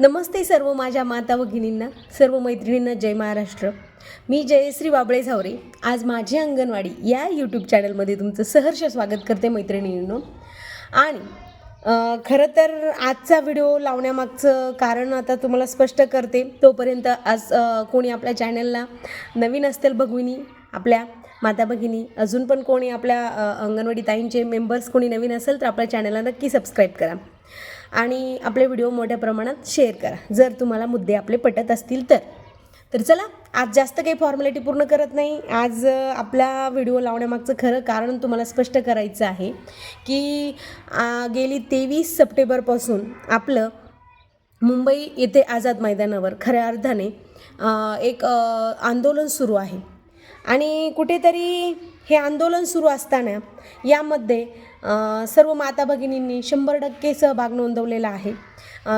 नमस्ते सर्व माझ्या माता भगिनींना सर्व मैत्रिणींना जय महाराष्ट्र. मी जयश्री बाबळे झावरे. आज माझी अंगणवाडी या यूट्यूब चॅनलमध्ये तुमचं सहर्ष स्वागत करते मैत्रिणींनो. आणि खरं तर आजचा व्हिडिओ लावण्यामागचं कारण आता तुम्हाला स्पष्ट करते. तोपर्यंत आज कोणी आपल्या चॅनलला नवीन असतील भगिनी आपल्या माता भगिनी अजून पण कोणी आपल्या अंगणवाडी ताईंचे मेंबर्स कोणी नवीन असेल तर आपल्या चॅनलला नक्की सबस्क्राईब करा. आणि आपले व्हिडिओ मोठ्या प्रमाणात शेअर करा. जर तुम्हाला मुद्दे आपले पटत असतील तर. तर चला आज जास्त काही फॉर्मॅलिटी पूर्ण करत नाही. आज आपला व्हिडिओ लावण्यामागचं खरं कारण तुम्हाला स्पष्ट करायचं आहे की गेली तेवीस सप्टेंबरपासून आपलं मुंबई येथे आझाद मैदानावर खऱ्या अर्थाने एक आंदोलन सुरू आहे. आणि कुठेतरी हे आंदोलन सुरू असताना यामध्ये सर्व माता भगिनींनी शंभर टक्के सहभाग नोंदवलेला आहे.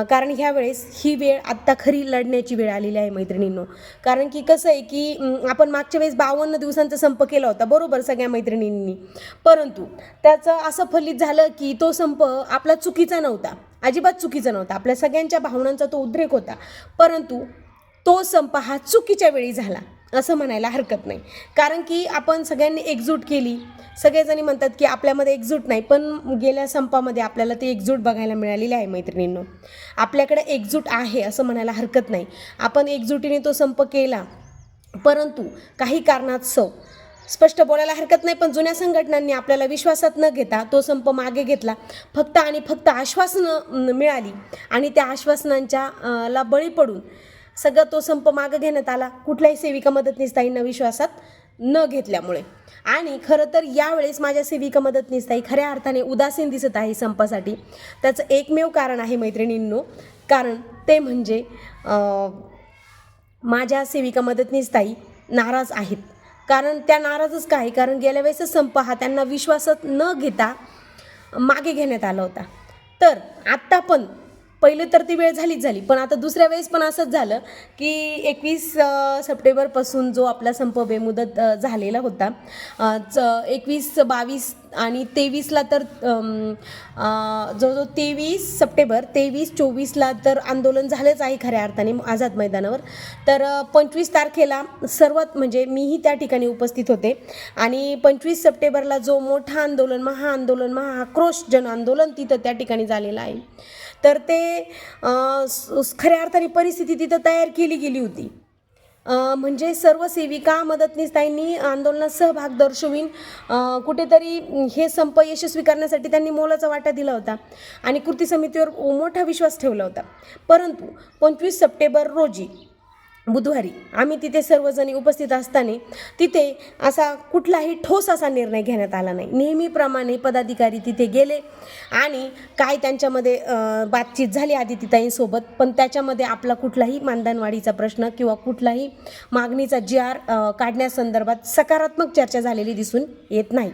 कारण ह्यावेळेस ही वेळ आत्ता खरी लढण्याची वेळ आलेली आहे मैत्रिणींनो. कारण की कसं आहे की आपण मागच्या वेळेस बावन्न दिवसांचा संप केला होता बरोबर सगळ्या मैत्रिणींनी. परंतु त्याचं असं फलित झालं की तो संप आपला चुकीचा नव्हता अजिबात चुकीचा नव्हता. आपल्या सगळ्यांच्या भावनांचा तो उद्रेक होता. परंतु तो संप हा चुकीच्या वेळी झाला. असं म्हणायला हरकत नाही. कारण की आपण सगळ्यांनी एकजूट केली. सगळेजणी म्हणतात की आपल्यामध्ये एकजूट नाही पण गेल्या संपामध्ये आपल्याला ती एकजूट बघायला मिळालेली आहे मैत्रिणींनो. आपल्याकडे एकजूट आहे असं म्हणायला हरकत नाही. आपण एकजुटीने तो संप केला परंतु काही कारणास्तव स्पष्ट बोलायला हरकत नाही पण जुन्या संघटनांनी आपल्याला विश्वासात न घेता तो संप मागे घेतला. फक्त आणि फक्त आश्वासनं मिळाली आणि त्या आश्वासनांच्या ला बळी पडून सगळा तो संप मागं घेण्यात आला. कुठल्याही सेविका मदतनीसताईंना विश्वासात न घेतल्यामुळे. आणि खरं तर यावेळेस माझ्या सेविका मदतनीसताई खऱ्या अर्थाने उदासीन दिसत आहे संपासाठी. त्याचं एकमेव कारण आहे मैत्रिणींनो. कारण ते म्हणजे माझ्या सेविका मदतनीसताई नाराज आहेत. कारण त्या नाराजच काय कारण गेल्या वेळेसच संप हा त्यांना विश्वासात न घेता मागे घेण्यात आला होता. तर आत्ता पण पहिले तर ती वेळ झालीच झाली. पण आता दुसऱ्या वेळेस पण असंच झालं की एकवीस सप्टेंबरपासून जो आपला संप बेमुदत झालेला होता च एकवीस बावीस आणि तेवीसला तर जवळजवळ तेवीस सप्टेंबर तेवीस चोवीसला तर आंदोलन झालंच आहे खऱ्या अर्थाने आझाद मैदानावर. तर पंचवीस तारखेला सर्वात म्हणजे मीही त्या ठिकाणी उपस्थित होते आणि पंचवीस सप्टेंबरला जो मोठा आंदोलन महाआंदोलन महाआक्रोश जन आंदोलन तिथं त्या ठिकाणी झालेलं आहे. तर ते खऱ्या अर्थाने परिस्थिती तिथं तयार केली गेली होती. म्हणजे सर्व सेविका मदतनीसताईंनी आंदोलनात सहभाग दर्शवीन कुठेतरी हे संप यशस्वी करण्यासाठी त्यांनी मोलाचा वाटा दिला होता आणि कृती समितीवर मोठा विश्वास ठेवला होता. परंतु पंचवीस सप्टेंबर रोजी बुधवारी. आम्ही तिथे सर्वजणी उपस्थित असताना तिथे असा कुठलाही ठोस असा निर्णय घेण्यात आला नाही. नेहमीप्रमाणे पदाधिकारी तिथे गेले आणि काय त्यांच्यामध्ये बातचीत झाली आदितीताईंसोबत पण त्याच्यामध्ये आपला कुठलाही मानधनवाढीचा प्रश्न किंवा कुठलाही मागणीचा जी आर काढण्यासंदर्भात सकारात्मक चर्चा झालेली दिसून येत नाही.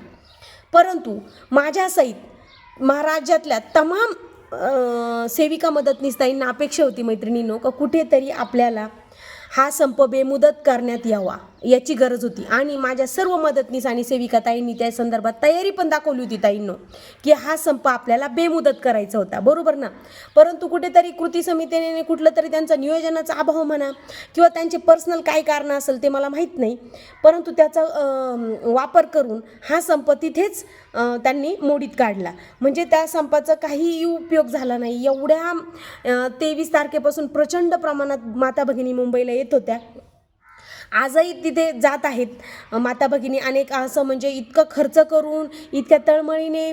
परंतु माझ्यासहित महाराज्यातल्या तमाम सेविका मदतनीसताईंना अपेक्षा होती मैत्रिणींनो का कुठेतरी आपल्याला हा संप बेमुदत करण्यात यावा. याची गरज होती. आणि माझ्या सर्व मदतनीस आणि सेविका ताईंनी त्या संदर्भात तयारी पण दाखवली होती ताईंनो की हा संप आपल्याला बेमुदत करायचा होता. बरोबर ना? परंतु कुठेतरी कृती समितीने कुठलं तरी त्यांचा नियोजनाचा अभाव म्हणा किंवा त्यांचे पर्सनल काय कारण असेल ते मला माहीत नाही. परंतु त्याचा वापर करून हा संप तिथेच त्यांनी मोडीत काढला. म्हणजे त्या संपाचा काहीही उपयोग झाला नाही. एवढ्या तेवीस तारखेपासून प्रचंड प्रमाणात माता भगिनी मुंबईला येत होत्या. आजही तिथे जात आहेत. माता भगिनी अनेक असं म्हणजे इतकं खर्च करून इतक्या तळमळीने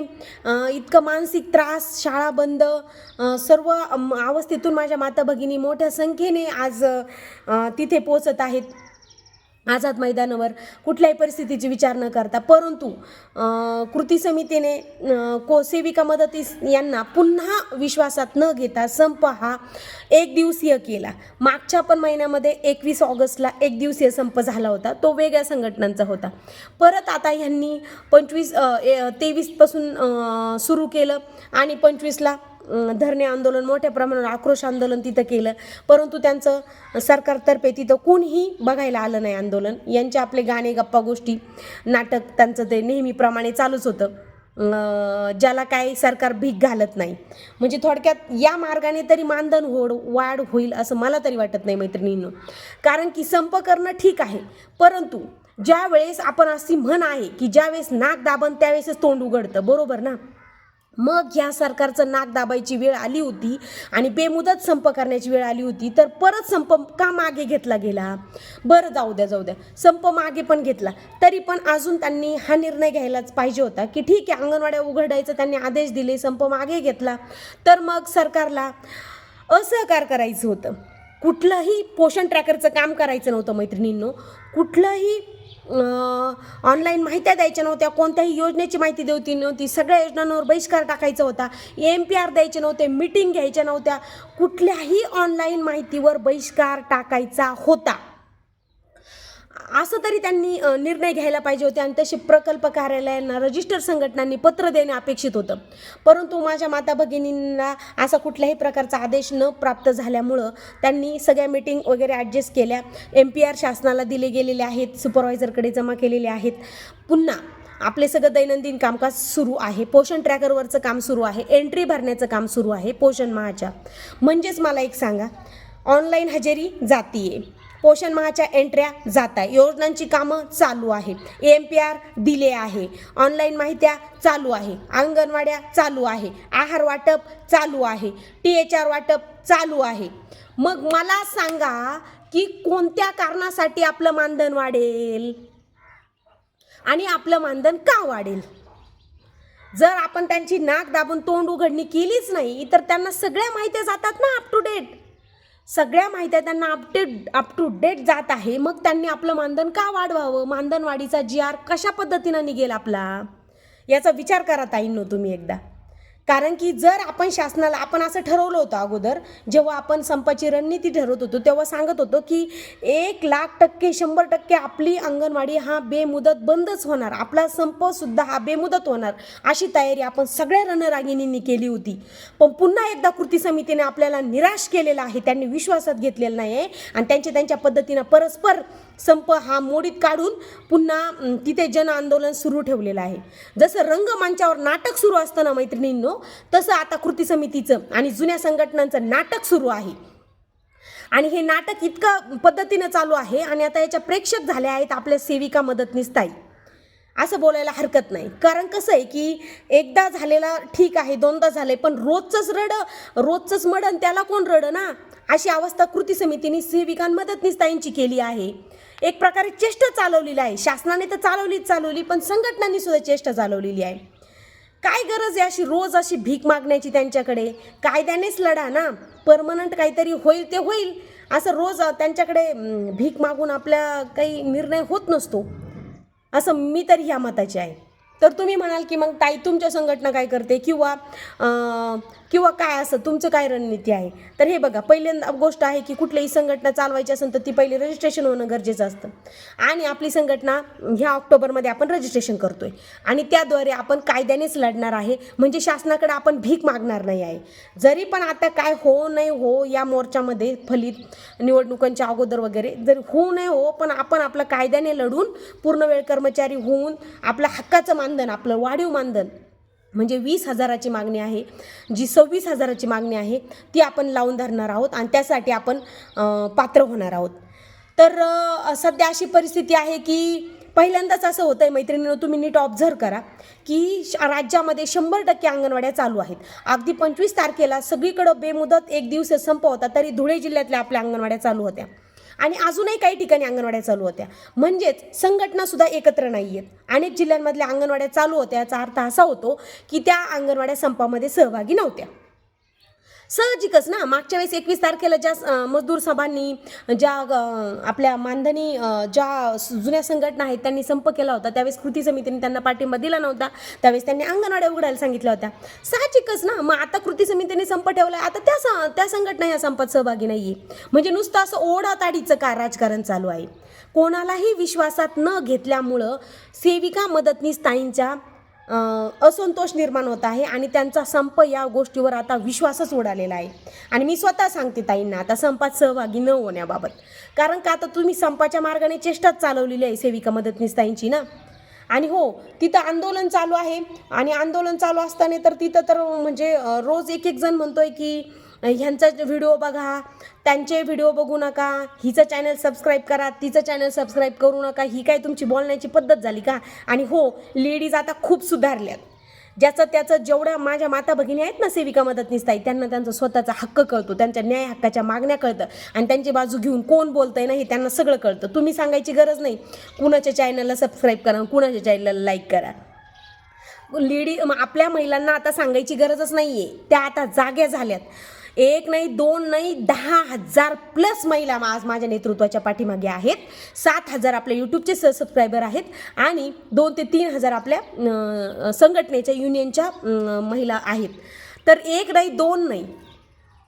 इतकं मानसिक त्रास शाळा बंद सर्व अवस्थेतून माझ्या माता भगिनी मोठ्या संख्येने आज तिथे पोचत आहेत. आझाद मैदानावर कुठल्याही परिस्थितीची विचार न करता परंतु कृती समितीने कोसेविका मदतीस यांना पुन्हा विश्वासात न घेता संप हा एक दिवसीय केला. मागच्या पण महिन्यामध्ये एकवीस ऑगस्टला एक दिवसीय संप झाला होता तो वेगळ्या संघटनांचा होता. परत आता ह्यांनी पंचवीस तेवीसपासून सुरू केलं आणि पंचवीसला धरणे आंदोलन मोठ्या प्रमाणावर आक्रोश आंदोलन तिथं केलं. परंतु त्यांचं सरकारतर्फे तिथं कोणीही बघायला आलं नाही आंदोलन. यांचे आपले गाणे गप्पा गोष्टी नाटक त्यांचं ते नेहमीप्रमाणे चालूच होतं. ज्याला काय सरकार भीक घालत नाही. म्हणजे थोडक्यात या मार्गाने तरी मानधन होड वाढ होईल असं मला तरी वाटत नाही मैत्रिणींनो. कारण की संप करणं ठीक आहे. परंतु ज्या वेळेस आपण अशी म्हण आहे की ज्यावेळेस नाक दाबन त्यावेळेसच तोंड उघडतं. बरोबर ना? मग ह्या सरकारचं नाक दाबायची वेळ आली होती आणि बेमुदत संप करण्याची वेळ आली होती तर परत संप का मागे घेतला गेला? बरं जाऊ द्या जाऊ द्या. संप मागे पण घेतला. तरी पण अजून त्यांनी हा निर्णय घ्यायलाच पाहिजे होता की ठीक आहे अंगणवाड्या उघडायचं त्यांनी आदेश दिले संप मागे घेतला. तर मग सरकारला असहकार करायचं होतं. कुठलंही पोषण ट्रॅकरचं काम करायचं नव्हतं मैत्रिणींनो. कुठलंही ऑनलाईन माहित्या द्यायच्या नव्हत्या कोणत्याही योजनेची माहिती द्यायची नव्हती सगळ्या योजनांवर बहिष्कार टाकायचा होता एम पी आर द्यायचे नव्हते मिटिंग घ्यायच्या नव्हत्या कुठल्याही ऑनलाईन माहितीवर बहिष्कार टाकायचा होता. असं तरी त्यांनी निर्णय घ्यायला पाहिजे होते आणि तसे प्रकल्प कार्यालयांना रजिस्टर संघटनांनी पत्र देणे अपेक्षित होतं. परंतु माझ्या माता भगिनींना असा कुठल्याही प्रकारचा आदेश न प्राप्त झाल्यामुळं त्यांनी सगळ्या मीटिंग वगैरे ॲडजस्ट केल्या. एम पी आर शासनाला दिले गेलेले आहेत सुपरवायझरकडे जमा केलेले आहेत. पुन्हा आपले सगळं दैनंदिन कामकाज सुरू आहे. पोषण ट्रॅकरवरचं काम सुरू आहे. एंट्री भरण्याचं काम सुरू आहे पोषण महाच्या. म्हणजेच मला एक सांगा ऑनलाईन हजेरी जातीये. पोषण महाच्या एंट्र्या जात आहे योजनांची कामं चालू आहे. एम पी आर दिले आहे. ऑनलाईन माहित्या चालू आहे. अंगणवाड्या चालू आहे. आहार वाटप चालू आहे. टी एच आर वाटप चालू आहे. मग मला सांगा की कोणत्या कारणासाठी आपलं मानधन वाढेल? आणि आपलं मानधन का वाढेल? जर आपण त्यांची नाक दाबून तोंड उघडणी केलीच नाही तर त्यांना सगळ्या माहित्या जातात ना अप टू डेट सगळ्या माहित्या त्यांना अपडेट अप टू डेट जात आहे. मग त्यांनी आपलं मानधन का वाढवावं? मानधनवाढीचा जी आर कशा पद्धतीनं निघेल आपला? याचा विचार करा ताईंनो तुम्ही एकदा. कारण की जर आपण शासनाला आपण असं ठरवलं होतं अगोदर जेव्हा आपण संपाची रणनीती ठरवत होतो तेव्हा सांगत होतो की एक लाख टक्के शंभर टक्के आपली अंगणवाडी हा बेमुदत बंदच होणार. आपला संप सुद्धा हा बेमुदत होणार. अशी तयारी आपण सगळ्या रणरागिणींनी केली होती. पण पुन्हा एकदा कृती समितीने आपल्याला निराश केलेला आहे. त्यांनी विश्वासात घेतलेला नाही आहे आणि त्यांच्या त्यांच्या पद्धतीनं परस्पर संप हा मोडीत काढून पुन्हा तिथे जन आंदोलन सुरू ठेवलेलं आहे. जसं रंगमंचावर नाटक सुरू असतं ना तसं आता कृती समितीचं आणि जुन्या संघटनांचं नाटक सुरू आहे. आणि हे नाटक इतकं पद्धतीनं चालू आहे आणि आता याच्या प्रेक्षक झाल्या आहेत आपल्या सेविका मदतनीस ताई. असं बोलायला हरकत नाही. कारण कसं आहे की एकदा झालेला ठीक आहे दोनदा झाले पण रोजचंच रड रोजचंच मडन त्याला कोण रड ना? अशी अवस्था कृती समितीने सेविकां मदतनीसताईंची केली आहे. एक प्रकारे चेष्टा चालवलेली आहे. शासनाने तर चालवलीच चालवली पण संघटनांनी सुद्धा चेष्टा चालवलेली आहे. काय गरज आहे अशी रोज अशी भीक मागण्याची त्यांच्याकडे? कायद्यानेच लढा ना. परमनंट काहीतरी होईल ते होईल. असं रोज त्यांच्याकडे भीक मागून आपल्या काही निर्णय होत नसतो. असं मी तरी ह्या मताची आहे. तर तुम्ही म्हणाल की मग ताई तुमच्या संघटना काय करते? किंवा किंवा काय असं तुमचं काय रणनीती आहे? तर हे बघा पहिल्यांदा गोष्ट आहे की कुठलीही संघटना चालवायची असेल तर ती पहिले रजिस्ट्रेशन होणं गरजेचं असतं. आणि आपली संघटना ह्या ऑक्टोबरमध्ये आपण रजिस्ट्रेशन करतोय. आणि त्याद्वारे आपण कायद्यानेच लढणार आहे. म्हणजे शासनाकडे आपण भीक मागणार नाही आहे. जरी पण आता काय हो नाही हो या मोर्चामध्ये फलित निवडणुकांच्या अगोदर वगैरे जर होऊ नाही हो पण आपण आपलं कायद्याने लढून पूर्ण वेळ कर्मचारी होऊन आपलं हक्काचं मानधन आपलं वाढीव मानधन म्हणजे वीस हजाराची मागणी आहे. जी सव्वीस हजाराची मागणी आहे ती आपण लावून धरणार आहोत आणि त्यासाठी आपण पात्र होणार आहोत. तर सध्या अशी परिस्थिती आहे की पहिल्यांदाच असं होतं आहे मैत्रिणीनं तुम्ही नीट ऑब्झर्व करा की श- राज्यामध्ये शंभर टक्के अंगणवाड्या चालू आहेत. अगदी पंचवीस तारखेला सगळीकडं बेमुदत एक दिवस संप होता तरी धुळे जिल्ह्यातल्या आपल्या अंगणवाड्या चालू होत्या. आणि अजूनही काही ठिकाणी अंगणवाड्या चालू होत्या. म्हणजेच संघटनासुद्धा एकत्र नाही आहेत अनेक जिल्ह्यांमधल्या अंगणवाड्या चालू होत्या. याचा अर्थ असा होतो की त्या अंगणवाड्या संपामध्ये सहभागी नव्हत्या. साहजिकच ना. मागच्या वेळेस एकवीस तारखेला ज्या मजदूर सभांनी ज्या आपल्या मानधनी ज्या जुन्या संघटना आहेत त्यांनी संप केला होता. त्यावेळेस कृती समितीने त्यांना पाठिंबा दिला नव्हता. त्यावेळेस त्यांनी अंगणवाड्या उघडायला सांगितल्या होत्या. साहजिकच ना. मग आता कृती समितीने संप ठेवला आता त्या स- त्या संघटना या संपात सहभागी नाही आहे म्हणजे नुसतं असं ओढाताडीचं का राजकारण चालू आहे? कोणालाही विश्वासात न घेतल्यामुळं सेविका मदतनीस ताईंच्या असंतोष निर्माण होत आहे आणि त्यांचा संप या गोष्टीवर आता विश्वासच उडालेला आहे. आणि मी स्वतः सांगते ताईंना आता संपात सहभागी न होण्याबाबत. कारण का आता तुम्ही संपाच्या मार्गाने चेष्टाच चालवलेली आहे सेविका मदतनीस ताईंची ना? आणि हो तिथं आंदोलन चालू आहे. आणि आंदोलन चालू असताना तर तिथं तर म्हणजे रोज एक एक जण म्हणतोय की ह्यांचा व्हिडिओ बघा त्यांचे व्हिडिओ बघू नका हिचं चॅनल सबस्क्राईब करा तिचं चॅनल सबस्क्राईब करू नका ही काय तुमची बोलण्याची पद्धत झाली का? आणि हो लेडीज आता खूप सुधारल्यात. ज्याचं त्याचं जेवढ्या माझ्या माता भगिनी आहेत ना सेविका मदतनीस ताई त्यांना त्यांचा स्वतःचा हक्क कळतो त्यांच्या न्याय हक्काच्या मागण्या कळतं. आणि त्यांची बाजू घेऊन कोण बोलतंय ना हे त्यांना सगळं कळतं. तुम्ही सांगायची गरज नाही. कुणाच्या चॅनलला सबस्क्राईब करा कुणाच्या चॅनलला लाईक करा. लेडी आपल्या महिलांना आता सांगायची गरजच नाही आहे त्या आता जाग्या झाल्यात. एक नाही दोन नाही दहा हजार प्लस महिला आज माझ्या नेतृत्वाच्या पाठीमागे आहेत. सात हजार आपल्या यूट्यूबचे स सबस्क्रायबर आहेत आणि दोन ते तीन हजार आपल्या संघटनेच्या युनियनच्या महिला आहेत. तर एक नाही दोन नाही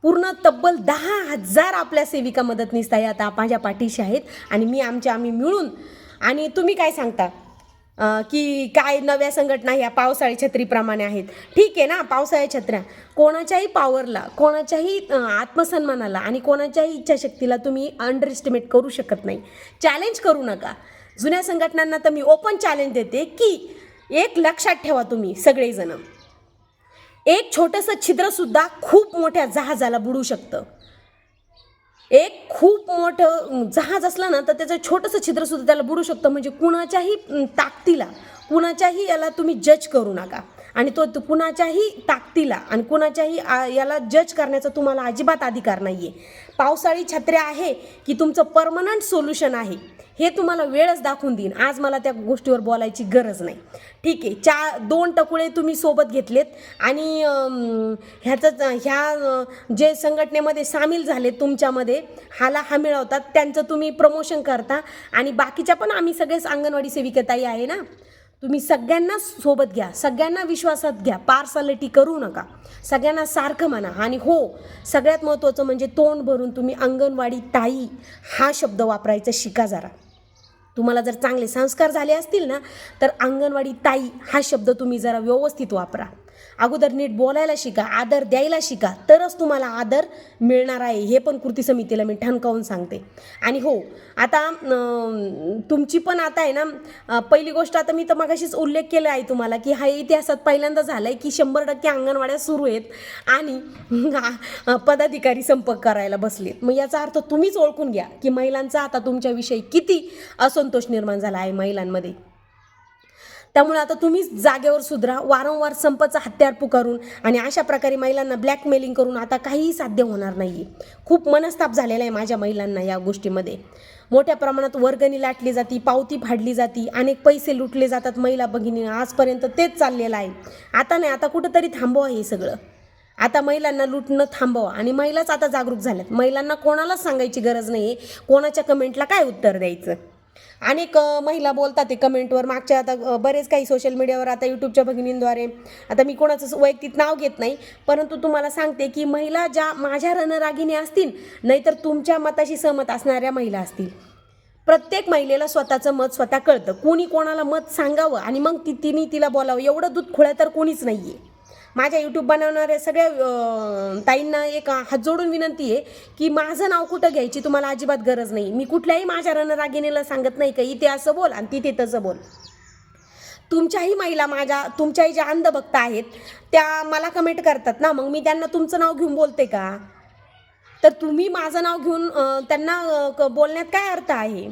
पूर्ण तब्बल दहा हजार आपल्या सेविका मदतनीस ताई आता माझ्या पाठीशी आहेत आणि मी आमच्या आम्ही मिळून आणि तुम्ही काय सांगता? की काय नव्या संघटना ह्या पावसाळी छत्रीप्रमाणे आहेत. ठीक आहे ना पावसाळी छत्र्या. कोणाच्याही पॉवरला कोणाच्याही आत्मसन्मानाला आणि कोणाच्याही इच्छाशक्तीला तुम्ही अंडर एस्टिमेट करू शकत नाही. चॅलेंज करू नका. जुन्या संघटनांना तर मी ओपन चॅलेंज देते की एक लक्षात ठेवा तुम्ही सगळेजण. एक छोटंसं छिद्रसुद्धा खूप मोठ्या जहाजाला बुडू शकतं. एक खूप मोठं जहाज असलं ना तर त्याचं छोटंसं छिद्रसुद्धा त्याला बुडू शकतं. म्हणजे कुणाच्याही ताकदीला कुणाच्याही याला तुम्ही जज करू नका. आणि तो कुणाच्याही ताकदीला आणि कुणाच्याही आ, याला जज करण्याचा तुम्हाला अजिबात अधिकार नाही आहे पावसाळी छत्र्या आहे की तुमचं परमनंट सोल्युशन आहे. हे तुम्हाला वेळच दाखवून देईन. आज मला त्या गोष्टीवर बोलायची गरज नाही. ठीक आहे चा दोन टकुळे तुम्ही सोबत घेतलेत आणि ह्याचं ह्या जे संघटनेमध्ये सामील झाले तुमच्यामध्ये हाला हा मिळवतात त्यांचं तुम्ही प्रमोशन करता आणि बाकीच्या पण आम्ही सगळेच अंगणवाडी सेविकाताई आहे ना? तुम्ही सगळ्यांना सोबत घ्या सगळ्यांना विश्वासात घ्या पार्सालिटी करू नका. सगळ्यांना सारखं म्हणा. आणि हो सगळ्यात महत्त्वाचं म्हणजे तोंड भरून तुम्ही अंगणवाडी ताई हा शब्द वापरायचा शिका जरा. तुम्हाला जर चांगले संस्कार झाले असतील ना तर अंगणवाडी ताई हा शब्द तुम्ही जरा व्यवस्थित वापरा. अगोदर नीट बोलायला शिका आदर द्यायला शिका तरच तुम्हाला आदर मिळणार आहे. हे पण कृती समितीला मी ठणकावून सांगते. आणि हो आता तुमची पण आता आहे ना पहिली गोष्ट आता मी तर मगाशीच उल्लेख केला आहे तुम्हाला की हा इतिहासात पहिल्यांदा झाला आहे की शंभर टक्के अंगणवाड्या सुरू आहेत आणि पदाधिकारी संपर्क करायला बसलेत. मग याचा अर्थ तुम्हीच ओळखून घ्या की महिलांचा आता तुमच्याविषयी किती असंतोष निर्माण झाला आहे महिलांमध्ये. त्यामुळे आता तुम्हीच जागेवर सुधरा वारंवार संपचा हत्यार पुकारून आणि अशा प्रकारे महिलांना ब्लॅकमेलिंग करून आता काहीही साध्य होणार नाही खूप मनस्ताप झालेला आहे माझ्या महिलांना या गोष्टीमध्ये. मोठ्या प्रमाणात वर्गणी लाटली जाती पावती फाडली जाती अनेक पैसे लुटले जातात महिला भगिनी आजपर्यंत तेच चाललेलं आहे. आता नाही आता कुठंतरी थांबवा हे सगळं. आता महिलांना लुटणं थांबवा आणि महिलाच आता जागरूक झाल्यात. महिलांना कोणालाच सांगायची गरज नाही आहे कोणाच्या कमेंटला काय उत्तर द्यायचं? अनेक महिला बोलतात ते कमेंटवर मागच्या आता बरेच काही सोशल मीडियावर आता यूट्यूबच्या भगिनींद्वारे. आता मी कोणाचं वैयक्तिक नाव घेत नाही परंतु तुम्हाला सांगते की महिला ज्या माझ्या रणरागिणी असतील नाहीतर तुमच्या मताशी सहमत असणाऱ्या महिला असतील. प्रत्येक महिलेला स्वतःचं मत स्वतः कळतं. कोणी कोणाला मत सांगावं आणि मग ती तिने तिला बोलावं. एवढं दूध खुळ्या तर कोणीच नाही आहे माझ्या यूट्यूब बनवणाऱ्या सगळ्या ताईंना एक हात जोडून विनंती आहे की माझं नाव कुठं घ्यायची तुम्हाला अजिबात गरज नाही. मी कुठल्याही माझ्या रणरागिणीला सांगत नाही का इथे असं बोल आणि तिथे तसं बोल. तुमच्याही महिला माझ्या तुमच्याही ज्या अंधभक्त आहेत त्या मला कमेंट करतात ना मग मी त्यांना तुमचं नाव घेऊन बोलते का? तर तुम्ही माझं नाव घेऊन त्यांना क- बोलण्यात काय अर्थ आहे?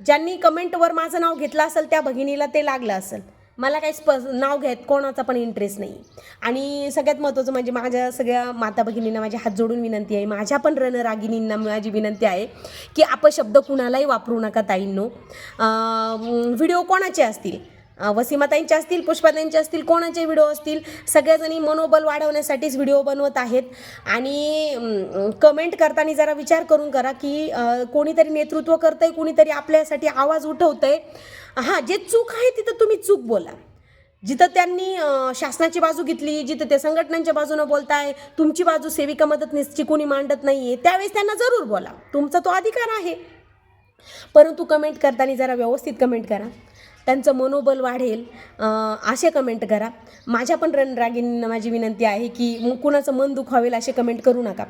ज्यांनी कमेंटवर माझं नाव घेतलं असेल त्या भगिनीला ते लागलं असेल. मला काही स्प नाव घेत कोणाचा पण इंटरेस्ट नाही. आणि सगळ्यात महत्त्वाचं म्हणजे माझ्या सगळ्या माता भगिनींना माझी हात जोडून विनंती आहे. माझ्या पण रणरागिनींना माझी विनंती आहे की अपशब्द कुणालाही वापरू नका ताईंनो. व्हिडिओ कोणाचे असतील? वसीमाताईंच्या वसीमाताईंचे असतील पुष्पाताईंचे असतील कोणाचे व्हिडिओ असतील सगळ्याजणी मनोबल वाढवण्यासाठीच व्हिडिओ बनवत आहेत. आणि कमेंट करताना जरा विचार करून करा की कोणीतरी नेतृत्व करतंय कोणीतरी आपल्यासाठी आवाज उठवतंय. हां जे चूक आहे तिथं तुम्ही चूक बोला. जिथं त्यांनी शासनाची बाजू घेतली जिथं ते संघटनांच्या बाजूनं बोलताय तुमची बाजू सेविका मदतनीसची कोणी मांडत नाही आहे त्यावेळेस त्यांना जरूर बोला. तुमचा तो अधिकार आहे. परंतु कमेंट करताना जरा व्यवस्थित कमेंट करा. त्यांचं मनोबल वाढेल. असे कमेंट करा. माझ्या पण रणरागींना माझी विनंती आहे की मग कुणाचं मन दुखावेल असे कमेंट करू नका.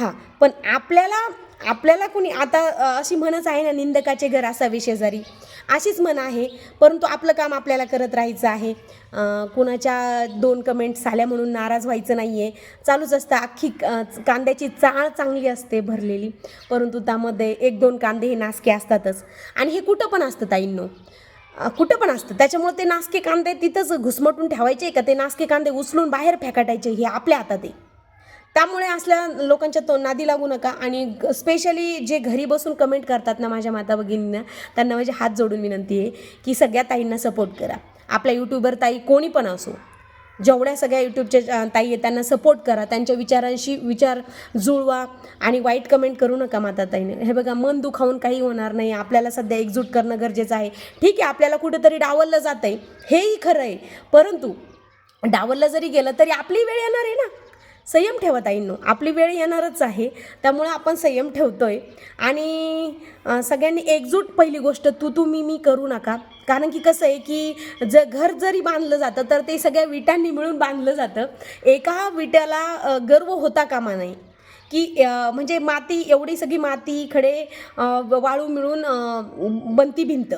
हां पण आपल्याला आपल्याला कुणी आता अशी म्हणच आहे ना निंदकाचे घर असावे शेजारी. अशीच म्हण आहे परंतु आपलं काम आपल्याला करत राहायचं आहे. कुणाच्या दोन कमेंट्स आल्या म्हणून नाराज व्हायचं नाही आहे चालूच असतं अख्खी कांद्याची चाळ चांगली असते भरलेली. परंतु त्यामध्ये एक दोन कांदे हे नासके असतातच. आणि हे कुठं पण असतं ताईंनो. कुठं पण असतं. त्याच्यामुळे ते नासके कांदे तिथंच घुसमटून ठेवायचे का? ते नासके कांदे उचलून बाहेर फेकाटायचे हे आपल्या हातात आहे. त्यामुळे असल्या लोकांच्या तो नादी लागू नका आणि स्पेशली जे घरी बसून कमेंट करतात ना माझ्या माता भगिनींना त्यांना माझे हात जोडून विनंती आहे की सगळ्या ताईंना सपोर्ट करा. आपल्या यूट्यूबर ताई कोणी पण असो जेवढ्या सगळ्या यूट्यूबच्या ताई आहेत त्यांना सपोर्ट करा. त्यांच्या विचारांशी विचार जुळवा आणि वाईट कमेंट करू नका माता ताईने. हे बघा मन दुखावून काही होणार नाही. आपल्याला सध्या एकजूट करणं गरजेचं आहे. ठीक आहे आपल्याला कुठेतरी डावललं जात आहे हेही खरं आहे. परंतु डावललं जरी गेलं तरी आपली वेळ येणार आहे ना. संयम ठेवा ताईंनो. आपली वेळ येणारच आहे त्यामुळे आपण संयम ठेवतो आहे आणि सगळ्यांनी एकजूट पहिली गोष्ट तू तू मी मी करू नका. कारण की कसं आहे की जर घर जरी बांधलं जातं तर ते सगळ्या विटांनी मिळून बांधलं जातं. एका विट्याला गर्व होता कामा नाही की म्हणजे माती एवढी सगळी माती खडे वाळू मिळून बनती भिंत.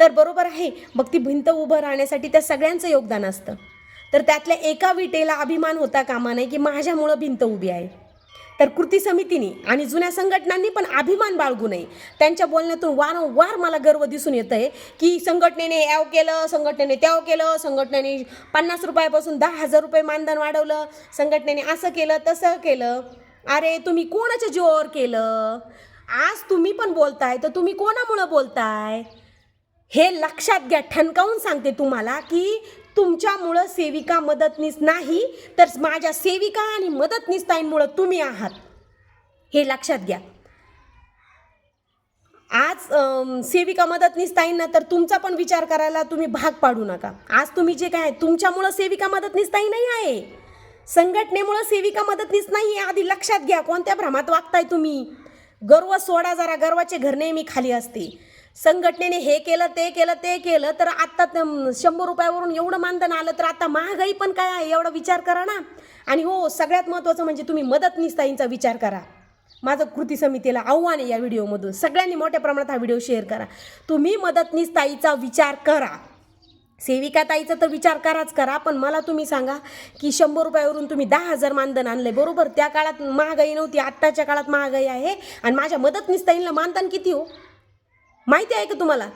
तर बरोबर आहे. मग ती भिंत उभं राहण्यासाठी त्या सगळ्यांचं योगदान असतं. तर त्यातल्या एका विटेला अभिमान होता कामा नाही की माझ्यामुळं भिंत उभी आहे. तर कृती समितीने आणि जुन्या संघटनांनी पण अभिमान बाळगू नये. त्यांच्या बोलण्यातून वारंवार मला गर्व दिसून येत आहे की संघटनेने याव केलं संघटनेने त्याव केलं संघटनेने पन्नास रुपयापासून दहा हजार रुपये मानधन वाढवलं संघटनेने असं केलं तसं केलं. अरे तुम्ही कोणाच्या जीवावर केलं? आज तुम्ही पण बोलताय तर तुम्ही कोणामुळं बोलताय? हे लक्षात घ्या ठणकावून सांगते तुम्हाला की तुमच्यामुळं सेविका मदतनीस नाही तर माझ्या सेविका आणि मदतनीसताईंमुळं तुम्ही आहात. हे लक्षात घ्या. आज सेविका मदतनीसताईंना तर तुमचा पण विचार करायला तुम्ही भाग पाडू नका. आज तुम्ही जे काय तुमच्यामुळं सेविका मदतनीसताई नाही आहे. संघटनेमुळं सेविका मदतनीस नाही आहे आधी लक्षात घ्या कोणत्या भ्रमात वागताय तुम्ही. गर्व सोडा जरा गर्वाचे घर नेहमी खाली असते. संघटनेने हे केलं ते केलं ते केलं तर आत्ता शंभर रुपयावरून एवढं मानधन आलं तर आता महागाई पण काय आहे एवढा विचार करा ना. आणि हो सगळ्यात महत्त्वाचं म्हणजे तुम्ही मदतनीसताईंचा विचार करा. माझं कृती समितीला आव्हान आहे या व्हिडिओमधून. सगळ्यांनी मोठ्या प्रमाणात हा व्हिडिओ शेअर करा. तुम्ही मदतनीसताईचा विचार करा. सेविका ताईचा तर विचार कराच करा पण मला तुम्ही सांगा की शंभर रुपयावरून तुम्ही दहा हजार मानधन आणले बरोबर? त्या काळात महागाई नव्हती आत्ताच्या काळात महागाई आहे. आणि माझ्या मदतनीसताईंना मानधन किती हो? माहिती आहे का तुम्हाला?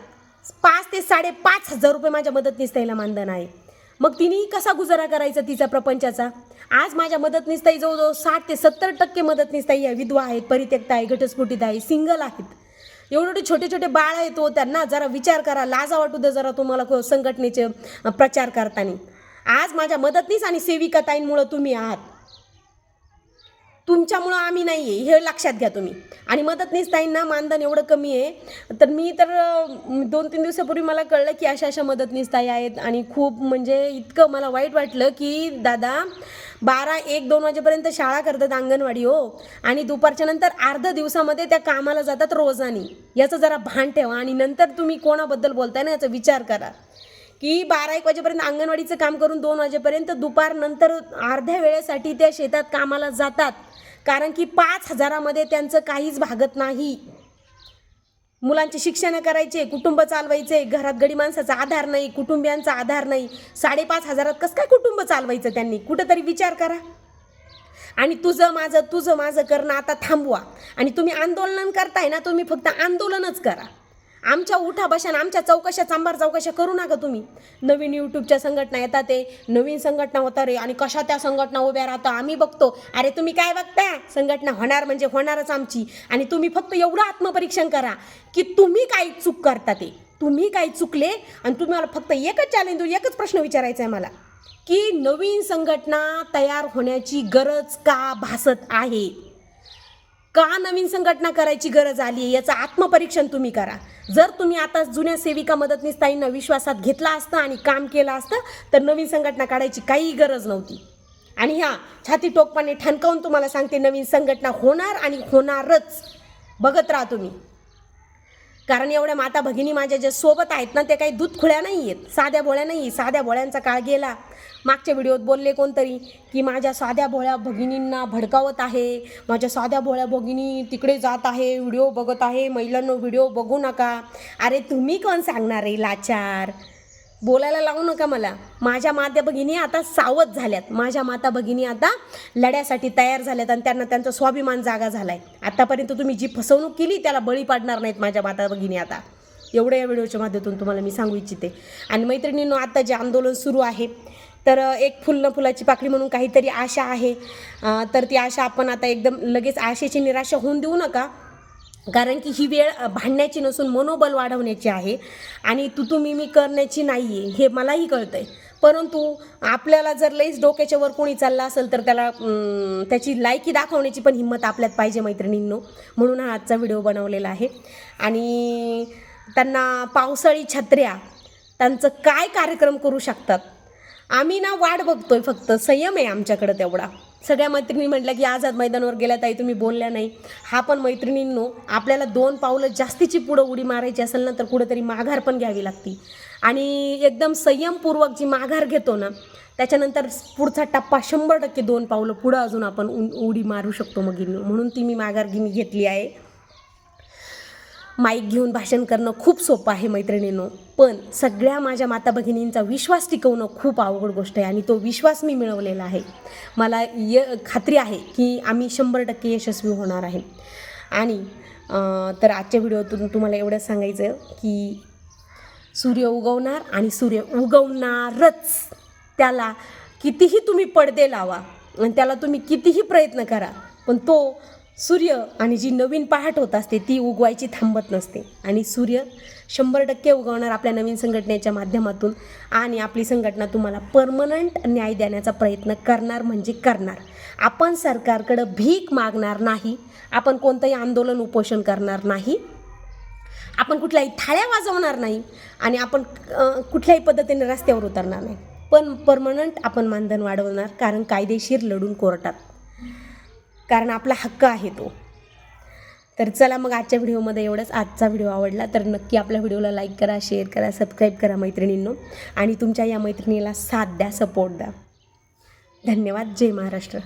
पाच ते साडेपाच हजार रुपये माझ्या मदतनीस ताईला मानधन आहे. मग तिने कसा गुजारा करायचा तिचा प्रपंचाचा? आज माझ्या मदतनीस ताई जवळजवळ साठ ते सत्तर टक्के मदतनीस ताई आहे विधवा आहेत परित्यक्त आहे घटस्फोटित आहे सिंगल आहेत. एवढे छोटे छोटे बाळ आहेत तो त्यांना जरा विचार करा लाजा वाटू दे जरा तुम्हाला संघटनेचे प्रचार करताना. आज माझ्या मदतनीस आणि सेविका ताईंमुळं तुम्ही आहात. तुमच्यामुळं आम्ही नाही आहे हे लक्षात घ्या तुम्ही. आणि मदतनीसताईंना मानधन एवढं कमी आहे तर मी तर दोन तीन दिवसापूर्वी मला कळलं की अशा अशा मदतनीसताई आहेत. आणि खूप म्हणजे इतकं मला वाईट वाटलं की दादा बारा एक दोन वाजेपर्यंत शाळा करतात अंगणवाडी हो. आणि दुपारच्या नंतर अर्ध्या दिवसामध्ये त्या कामाला जातात रोजानी. याचं जरा भान ठेवा आणि नंतर तुम्ही कोणाबद्दल बोलताय ना याचा विचार करा. की बारा एक वाजेपर्यंत अंगणवाडीचं काम करून दोन वाजेपर्यंत दुपारनंतर अर्ध्या वेळेसाठी त्या शेतात कामाला जातात. कारण की पाच हजारामध्ये त्यांचं काहीच भागत नाही. मुलांचे शिक्षण करायचे कुटुंब चालवायचे घरात गडी माणसाचा आधार नाही कुटुंबियांचा आधार नाही. साडेपाच हजारात कसं काय कुटुंब चालवायचं त्यांनी? कुठंतरी विचार करा. आणि तुझं माझं तुझं माझं करणं आता थांबवा. आणि तुम्ही आंदोलन करताय ना तुम्ही फक्त आंदोलनच करा. आमच्या उठा बशान आमच्या चौकशा चांबार चौकशा करू नका तुम्ही. नवीन यूट्यूबच्या संघटना येतात ते नवीन संघटना होता रे. आणि कशा त्या संघटना उभ्या राहता आम्ही बघतो. अरे तुम्ही काय बघता संघटना होणार म्हणजे होणारच आमची. आणि तुम्ही फक्त एवढं आत्मपरीक्षण करा की तुम्ही काय चूक करता ते. तुम्ही काय चुकले आणि तुम्हाला फक्त एकच चॅलेंज एकच प्रश्न विचारायचा आहे मला. की नवीन संघटना तयार होण्याची गरज का भासत आहे? का नवीन संघटना करायची गरज आली आहे? याचं आत्मपरीक्षण तुम्ही करा. जर तुम्ही आता जुन्या सेविका मदतनीसताईंना विश्वासात घेतला असतं आणि काम केलं असतं तर नवीन संघटना काढायची काही गरज नव्हती. आणि ह्या छाती टोकपाने ठणकावून तुम्हाला सांगते नवीन संघटना होणार आणि होणारच. बघत राहा तुम्ही. कारण एवढ्या माता भगिनी माझ्या ज्या सोबत आहेत ना ते काही दूध खुळ्या नाही आहेत साध्या भोळ्या नाही साध्या भोळ्यांचा काळ गेला. मागच्या व्हिडिओत बोलले कोणतरी की माझ्या साध्या भोळ्या भगिनींना भडकावत आहे. माझ्या साध्या भोळ्या भगिनी तिकडे जात आहे व्हिडिओ बघत आहे. महिलांनो व्हिडिओ बघू नका. अरे तुम्ही कोण सांगणार आहे लाचार? बोलायला लावू नका मला. माझ्या माता भगिनी आता सावध झाल्यात. माझ्या माता भगिनी आता लढ्यासाठी तयार झाल्यात आणि त्यांना त्यांचा स्वाभिमान जागा झालाय. आतापर्यंत तुम्ही जी फसवणूक केली त्याला बळी पाडणार नाहीत माझ्या माता भगिनी आता. एवढं या व्हिडिओच्या माध्यमातून तुम्हाला मी सांगू इच्छिते. आणि मैत्रिणींनो आता जे आंदोलन सुरू आहे तर एक फुल न फुलाची पाकळी म्हणून काहीतरी आशा आहे. तर ती आशा आपण आता एकदम लगेच आशेची निराशा होऊन देऊ नका. कारण की ही वेळ भांडण्याची नसून मनोबल वाढवण्याची आहे आणि तू तुम्ही मी करण्याची नाही आहे हे मलाही कळतं आहे परंतु आपल्याला जर लईच डोक्याच्या वर कोणी चालला असेल तर त्याला त्याची लायकी दाखवण्याची पण हिंमत आपल्यात पाहिजे मैत्रिणींनो. म्हणून हा आजचा व्हिडिओ बनवलेला आहे. आणि त्यांना पावसाळी छत्र्या त्यांचं काय कार्यक्रम करू शकतात? आम्ही ना वाट बघतोय फक्त संयम आहे आमच्याकडं तेवढा. सगळ्या मैत्रिणी म्हटल्या की आझाद मैदानावर गेल्या ताई तुम्ही बोलल्या नाही. हा पण मैत्रिणींनो आपल्याला दोन पावलं जास्तीची पुढं उडी मारायची असेल ना तर कुठंतरी माघार पण घ्यावी लागती. आणि एकदम संयमपूर्वक जी माघार घेतो ना त्याच्यानंतर पुढचा टप्पा शंभर टक्के दोन पावलं पुढं अजून आपण उ- उडी मारू शकतो मग. म्हणून ती मी माघार घेतली आहे. माईक घेऊन भाषण करणं खूप सोपं आहे मैत्रिणींनो. पण सगळ्या माझ्या माता भगिनींचा विश्वास टिकवणं खूप अवघड गोष्ट आहे आणि तो विश्वास मी मिळवलेला आहे. मला य खात्री आहे की आम्ही शंभर टक्के यशस्वी होणार आहे. आणि तर आजच्या व्हिडिओतून तुम्हाला एवढंच सांगायचं की सूर्य उगवणार आणि सूर्य उगवणारच. त्याला कितीही तुम्ही पडदे लावा आणि त्याला तुम्ही कितीही प्रयत्न करा पण तो सूर्य आणि जी नवीन पहाट होत असते ती उगवायची थांबत नसते. आणि सूर्य शंभर टक्के उगवणार आपल्या नवीन संघटनेच्या माध्यमातून आणि आपली संघटना तुम्हाला परमनंट न्याय देण्याचा प्रयत्न करणार म्हणजे करणार. आपण सरकारकडं भीक मागणार नाही आपण कोणतंही आंदोलन उपोषण करणार नाही आपण कुठल्याही थाळ्या वाजवणार नाही आणि आपण कुठल्याही पद्धतीने रस्त्यावर उतरणार नाही. पण परमनंट आपण मानधन वाढवणार कारण कायदेशीर लढून कोर्टात. कारण आपला हक्क आहे तो. तर चला मग आजच्या व्हिडिओमध्ये एवढंच. आजचा व्हिडिओ आवडला तर नक्की आपल्या व्हिडिओला लाईक करा शेअर करा सबस्क्राईब करा मैत्रिणींनो. आणि तुमच्या या मैत्रिणीला साथ द्या सपोर्ट द्या. धन्यवाद. जय महाराष्ट्र.